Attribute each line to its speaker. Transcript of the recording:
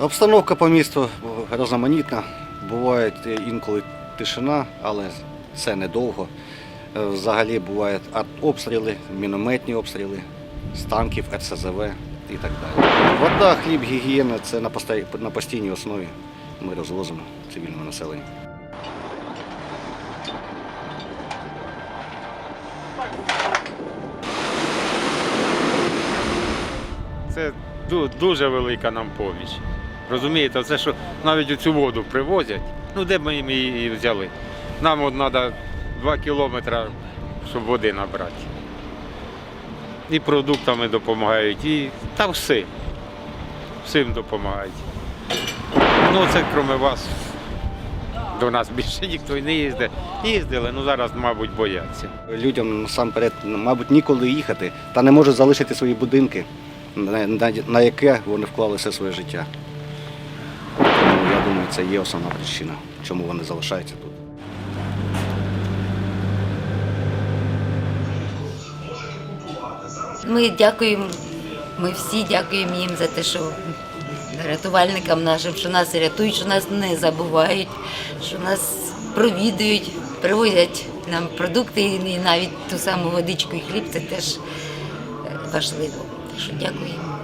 Speaker 1: Обстановка по місту різноманітна. Буває інколи тишина, але це недовго. Е, Взагалі бувають артобстріли, мінометні обстріли, з танків, РСЗВ і так далі. Вода, хліб, гігієна це на постійній основі. Ми розвозимо цивільному населенню.
Speaker 2: Це дуже велика нам поміч. Розумієте, це що навіть цю воду привозять, ну де б ми її взяли? Нам от треба 2 кілометри, щоб води набрати. І продуктами допомагають, і та все. Всім допомагають. Ну це крім вас. До нас більше ніхто й не їздить. Їздили, ну зараз, мабуть, бояться.
Speaker 1: Людям насамперед, мабуть, ніколи їхати та не можуть залишити свої будинки, на яке вони вклали все своє життя. Це є основна причина, чому вони залишаються тут.
Speaker 3: Ми дякуємо, ми всі дякуємо їм за те, що рятувальникам нашим, що нас рятують, що нас не забувають, що нас провідують, привозять нам продукти і навіть ту саму водичку і хліб це теж важливо. Так що дякуємо.